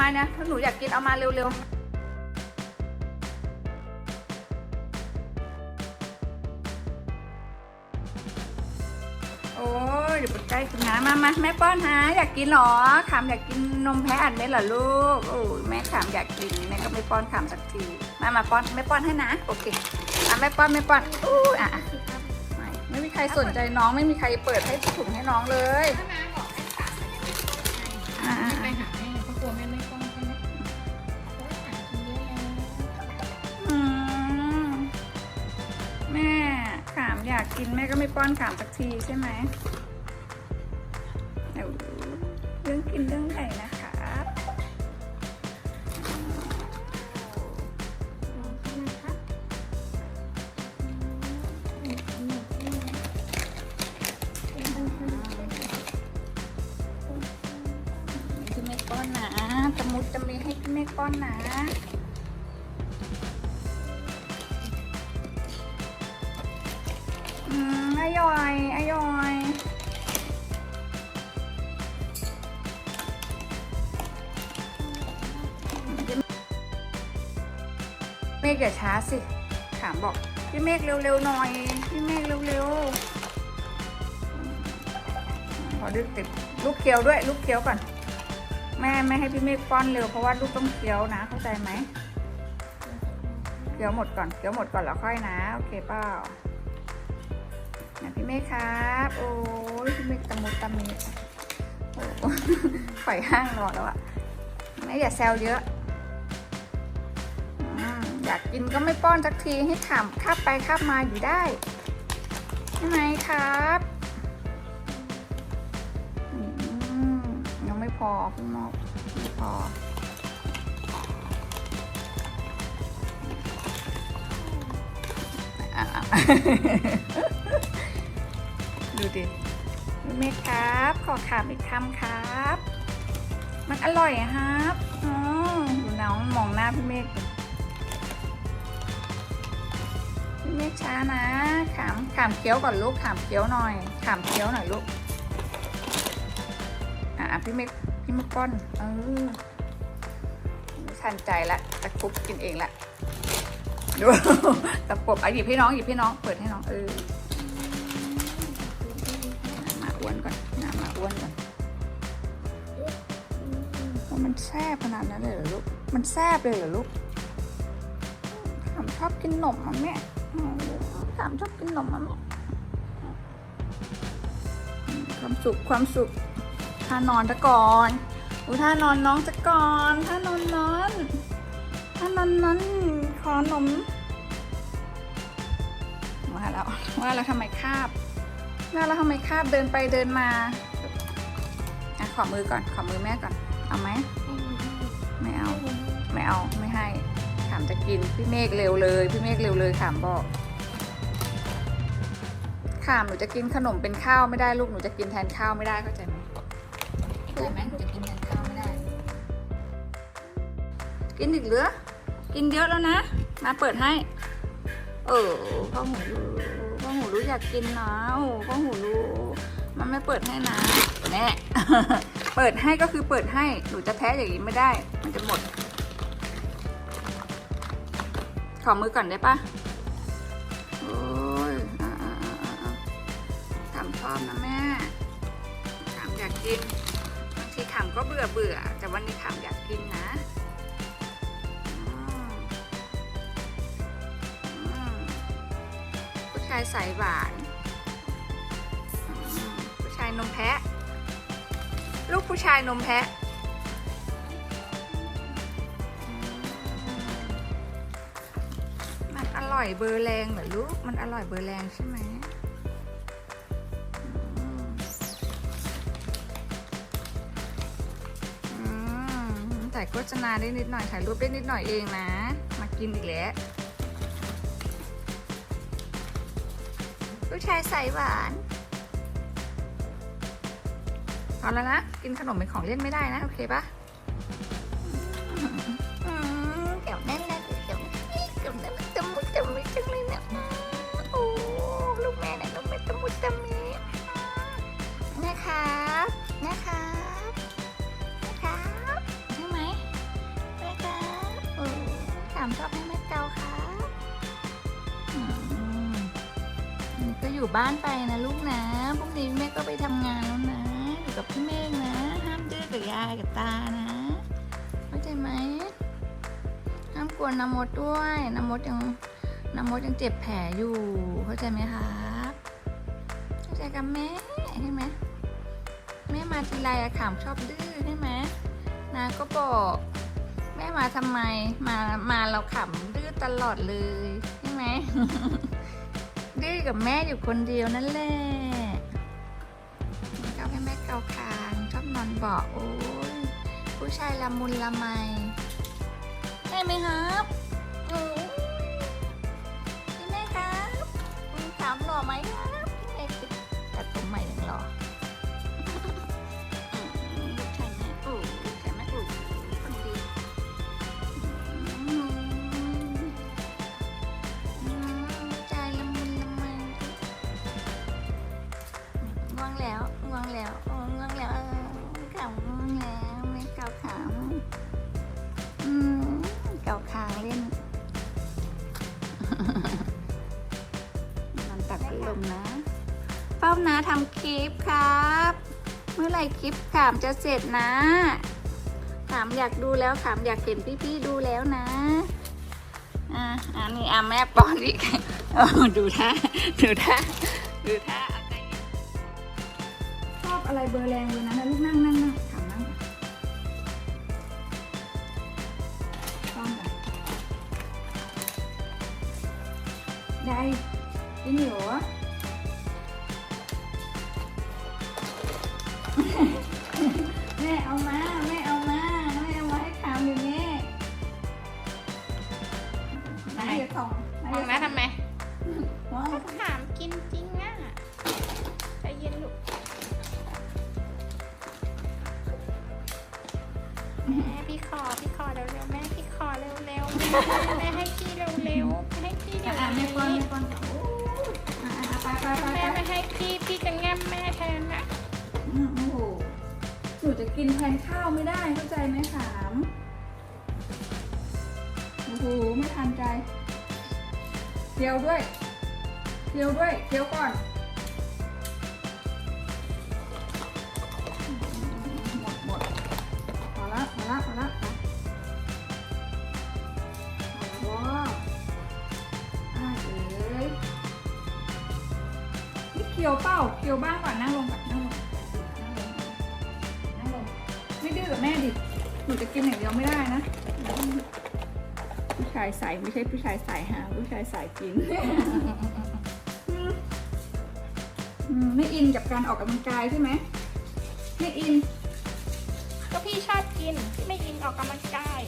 อะถ้าหนูอยากกินเอามาเร็วๆโอ้ยเดี๋ยวปวดใจกินน้ำมามาแม่ป้อนหาอยากกินเหรอขามอยากกินนมแพะอัดเม็ดเหรอลูกโอ้ยแม่ขามอยากกินแม่ก็ไม่ป้อนขามสักทีมามาป้อนแม่ป้อนให้นะโอเคอะแม่ป้อนแม่ป้อนอู้อะอะไม่ไม่มีใครสนใจน้องไม่มีใครเปิดให้ถุงให้น้องเลยถ้ามาบอกให้ตัดอะอะไม่ไปอะหาากกินแม่ก็ไม่ป้อนขามสักทีใช่ไหมเดี๋ยวเรื่องกินเรื่องใหญ่นะครับพี่เมฆป้อนนะตะมุดจะมีให้พี่เมฆป้อนนะ มอร่อยอร่อยเมฆอย่าช้าสิ ถามบอก พี่เมฆเร็วๆหน่อย พี่เมฆเร็วๆพอดึกติดลูกเคี้ยวด้วย ลูกเคี้ยวก่อน แม่ไม่ให้พี่เมฆป้อนเร็วเพราะว่าลูกต้องเคี้ยวนะ เข้าใจไหมเคี้ยวหมดก่อนเคี้ยวหมดก่อนแล้วค่อยนะ โอเคเปล่า นะพี่เมฆครับ โอ้ยพี่เมฆตะมุตะมีโอ้ไข่ห้างนอนแล้วอะแม่อย่าแซวเยอะอยากกินก็ไม่ป้อนสักทีให้ถามคาบไปคาบมาอยู่ได้ใช่ไหมครับยังไม่พอพี่มอกไม่พออะ ดูดิพี่เมฆครับ ขอขามอีกคำครับ มันอร่อยครับอ๋อดูน้องมองหน้าพี่เมฆพี่เมฆช้านะขามขามเคี้ยวก่อนลูกขามเคี้ยวหน่อย ขามเคี้ยวหน่อยลูกอะพี่เมกพี่เมกป้อนเออทันใจละตะคุบกินเองละดูตะปบอะหยิบให้น้องหยิบให้น้องเปิดให้น้องเออ นก่อนน้ำมาอ้วนก่อนว่ามันแซ่บขนาดนั้นเลยเหรอลูก มันแซ่บเลยเหรอลูกถามชอบกินนมมั้งแม่ถามชอบกินนมมั้งความสุขความสุขท่านอนซะก่อนอูท่านอนน้องซะก่อนท่านอนนอนท่านอนนอนขอนมว่าแล้วว่าแล้วทำไมคาบ ว่าแล้วทำไมคาบเดินไปเดินมาอะขอมือก่อน ขอมือแม่ก่อน เอาไหม ไม่เอา ไม่เอา ไม่ให้ถามจะกิน พี่เมฆเร็วเลย พี่เมฆเร็วเลยถามบอก ขามหนูจะกินขนมเป็นข้าวไม่ได้ลูก หนูจะกินแทนข้าวไม่ได้เข้าใจไหมเข้าใจไหมหนูจะกินแทนข้าวไม่ได้ กินอีกเหรือ กินเยอะแล้วนะ มาเปิดให้ เออพ่อหูรู้พ่อหู รู้อยากกินนะโอ้พ่อหูรู้มันไม่เปิดให้นะแน่เปิดให้ก็คือเปิดให้หนูจะแท้อย่างนี้ไม่ได้ มันจะหมด ขอมือก่อนได้ปะโอ้ยอ่าอ่าอ่าอ่าทำชอบนะแม่ถามอยากกินบางทีถามก็เบื่อเบื่อแต่วันนี้ถามอยากกินนะายสายหวาน ผู้ชายนมแพะ ลูกผู้ชายนมแพะ มันอร่อยเบอร์แรงเหรอลูก มันอร่อยเบอร์แรงใช่ไหมอืมอืมถ่ายโฆษณาได้นิดหน่อยถ่ายรูปได้นิดหน่อยเองนะ มากินอีกแล้ว ผู้ชายใส่หวานเอาแล้วนะ กินขนมเป็นของเล่นไม่ได้นะ โอเคปะ บ้านไปนะลูกนะพรุ่งนี้แม่ก็ไปทำงานแล้วนะ อยู่กับพี่เมฆนะ ห้ามดื้อกับยายกับตานะเข้าใจไหมห้ามกวนน้ำมดด้วยน้ำมดยังน้ำมดยังเจ็บแผลอยู่ เข้าใจไหมครับเข้าใจกับแม่ใช่ไหมแม่มาทีไรอะขามชอบดื้อใช่ไหมนาก็บอกแม่มาทำไมมามาเราขำดื้อตลอดเลยใช่ไหม ดื้อกับแม่อยู่คนเดียวนั่นแหละชอบให้แม่เกาคางชอบนอนเบาะโอ้ยผู้ชายละมุนละไมได้ไหมครับ แล้วง่วงแล้วโอ้ง่วงแล้วเออขำง่วงแล้วไม่เกาขำอืมเกาคางเล่นมันตักพัดลมนะ เป้านะทำคลิปครับ เมื่อไหร่คลิปขามจะเสร็จนะขามอยากดูแล้วขามอยากเห็นพี่ๆดูแล้วนะอะอันนี้อะแม่ป้อนอีกเออดูท่าดูท่าดูท่า อบอะไรเบอร์แรงเบอร์นั้นนะลูกนั่งนั่งนั่งถามนั่งก่อนป้อนก่อนได้จริงเหรอแม่เอามาแม่เอามาแม่เอามาให้ขามอยู่นี่ไหนจะส่องไหนมองจะนะทำไมส่องก็ถามกินจริงอะใจเย็นลูก อพี่คอเร็วๆแม่พี่คอเร็วๆแม่ให้พี่เร็วๆให้พี่เดี๋ยวอะแม่ป้อนนี้แม่ป้อนโอ้ยอะอะไปไปไปแม่ไปไม่ให้พี่พี่จะแง้มแม่แทนนะอืมโอ้โหหนูจะกินแทนข้าวไม่ได้เข้าใจไหมขามโอ้โหไม่ทันใจเคี้ยวด้วยเคี้ยวด้วยเคี้ยวก่อน นี่เคี้ยวเปล่าเคี้ยวบ้างก่อนนั่งลงก่อนนั่งลงนั่งลงนั่งลงไม่ดื้อกับแม่ดิหนูจะกินอย่างเดียวไม่ได้นะ ผู้ชายใส่ไม่ใช่ผู้ชายใส่หาผู้ชายใส่กินไม่อินกับการออกกำลังกายใช่ไหมไม่อินก็พี่ชอบกิน พี่ไม่อินออกกำลังกาย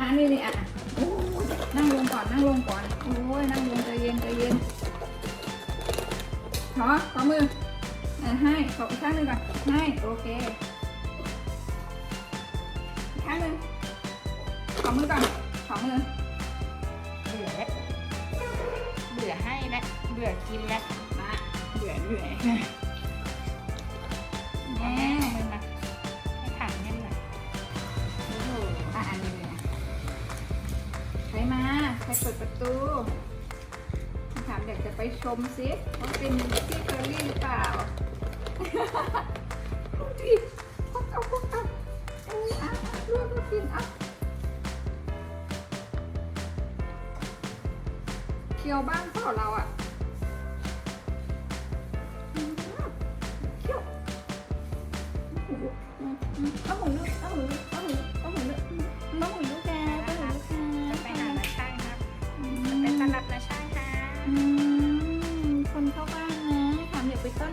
อะนี่นี่อะโอ้ยนั่งลงก่อนนั่งลงก่อน โอ้ยนั่งลงใจเย็นใจเย็นขอขอมืออะให้ขออีกข้างหนึ่งก่อนให้โอเคอีกข้างหนึ่งขอมือก่อนขอมือเบื่อแล้วเบื่อให้แล้วเบื่อกินแล้วมาเหนื่อเหนื่อแม่ อันนี้เลยใครมา ใครเปิดประตูถามอยากจะไปชมซิว่าเป็นพี่เคอรี่หรือเปล่าดูดิพวกเอาพวกเอาเอาอะเลือกกินอะเคี้ยวบ้างเปล่าเราอะเคี้ยวเอาหูลูกเอาหูลูกเอาหูลูกเ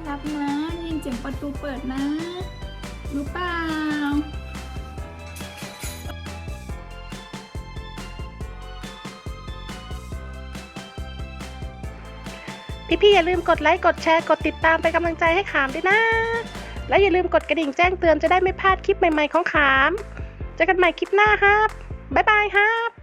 รับนะ ยินเสียงประตูเปิดนะรู้เปล่าพี่ๆอย่าลืมกดไลค์กดแชร์กดติดตามเป็นกำลังใจให้ขามด้วยนะ และอย่าลืมกดกระดิ่งแจ้งเตือนจะได้ไม่พลาดคลิปใหม่ๆของขาม เจอกันใหม่คลิปหน้าครับ บ๊ายบายครับ